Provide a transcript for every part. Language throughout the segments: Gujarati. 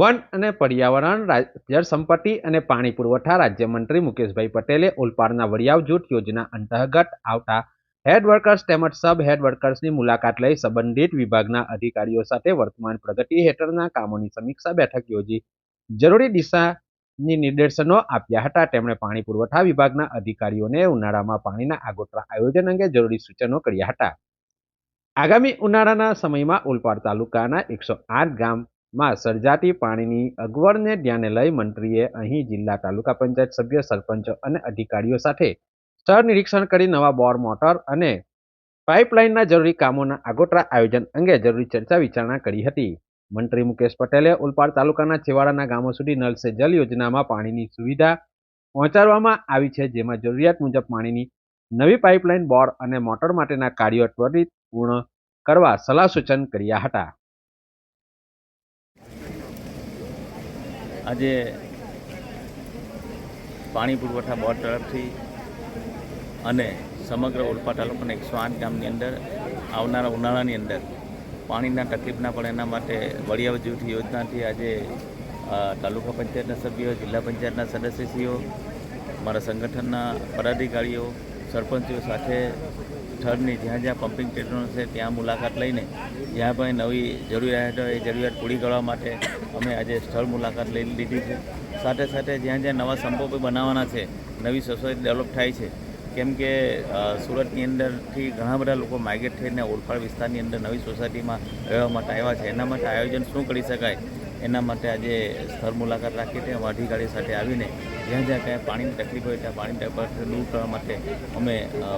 વન અને પર્યાવરણ જળ અને પાણી પુરવઠા રાજ્યમંત્રી મુકેશભાઈ પટેલે ઓલપાડના વડિયાવ જૂથ યોજના અંતર્ગત આવતા હેડ તેમજ સબ હેડ મુલાકાત લઈ સંબંધિત વિભાગના અધિકારીઓ સાથે વર્તમાન પ્રગતિ હેઠળના કામોની સમીક્ષા બેઠક યોજી. જરૂરી દિશાની નિર્દેશનો આપ્યા હતા. તેમણે પાણી પુરવઠા વિભાગના અધિકારીઓને ઉનાળામાં પાણીના આગોતરા આયોજન અંગે જરૂરી સૂચનો કર્યા હતા. આગામી ઉનાળાના સમયમાં ઓલપાડ તાલુકાના એકસો આઠ ગામમાં સર્જાતી પાણીની અગવડને ધ્યાને લઈ મંત્રીએ અહીં જિલ્લા તાલુકા પંચાયત સભ્ય, સરપંચો અને અધિકારીઓ સાથે સ્થળ નિરીક્ષણ કરી નવા બોર, મોટર અને પાઇપલાઇનના જરૂરી કામોના આગોતરા આયોજન અંગે જરૂરી ચર્ચા વિચારણા કરી હતી. મંત્રી મુકેશ પટેલે ઉલપાડ તાલુકાના છેવાડાના ગામો સુધી નલ સે જલ યોજનામાં પાણીની સુવિધા પહોંચાડવામાં આવી છે, જેમાં જરૂરિયાત મુજબ પાણીની નવી પાઇપલાઇન, બોર અને મોટર માટેના કાર્યો ત્વરિત પૂર્ણ કરવા સલાહ સૂચન કર્યા હતા. આજે પાણી પુરવઠા બોર્ડ તરફથી અને સમગ્ર ઓલપા તાલુકાના એકસો આઠ ગામની અંદર, આવનારા ઉનાળાની અંદર પાણીના તકલીફ ના પડે એના માટે વડિયાવ જૂથ યોજનાથી આજે તાલુકા પંચાયતના સભ્યો, જિલ્લા પંચાયતના સદસ્યશ્રીઓ, મારા સંગઠનના પદાધિકારીઓ સરપંચો સાથે સ્થળની જ્યાં જ્યાં પમ્પિંગ સ્ટેશનો છે, ત્યાં મુલાકાત લઈને જ્યાં પણ નવી જરૂરિયાત હોય, એ જરૂરિયાત પૂરી કરવા માટે અમે આજે સ્થળ મુલાકાત લઈ લીધી છે. સાથે સાથે જ્યાં જ્યાં નવા સંપો બનાવવાના છે, નવી સોસાયટી ડેવલપ થાય છે, કેમ કે સુરતની અંદરથી ઘણા બધા લોકો માઇગ્રેટ થઈને ઓલપાડ વિસ્તારની અંદર નવી સોસાયટીમાં રહેવા માટે આવ્યા છે. એના માટે આયોજન શું કરી શકાય? એના માટે આજે સ્થળ મુલાકાત રાખી છે અમે અધિકારી સાથે આવીને જ્યાં જ્યાં ક્યાંય પાણીની તકલીફ હોય ત્યાં પાણીની તકલીફ દૂર કરવા માટે અમે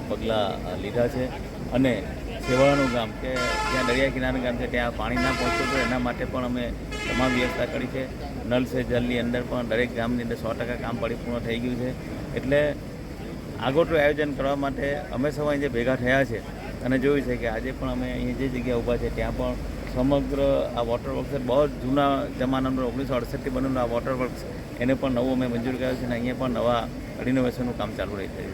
પગલાં લીધા છે. અને સેવાળાનું ગામ કે જ્યાં દરિયા કિનારાનું ગામ છે, ત્યાં પાણી ના પહોંચતું હોય એના માટે પણ અમે તમામ વ્યવસ્થા કરી છે. નલ સે જલની અંદર પણ દરેક ગામની અંદર સો ટકા કામ પરિપૂર્ણ થઈ ગયું છે. એટલે આગોતરું આયોજન કરવા માટે અમે સૌ અહીં જે ભેગા થયા છે, અને જોયું છે કે આજે પણ અમે અહીં જે જગ્યા ઊભા છે, ત્યાં પણ સમગ્ર આ વોટર વર્ક્સ બહુ જૂના જમાનાનું, ઓગણીસો અડસઠથી બનેલું આ વોટર વર્ક્સ એને પણ નવું અમે મંજૂર કર્યું છે અને અહીંયા પણ નવા રિનોવેશનનું કામ ચાલુ રહી છે.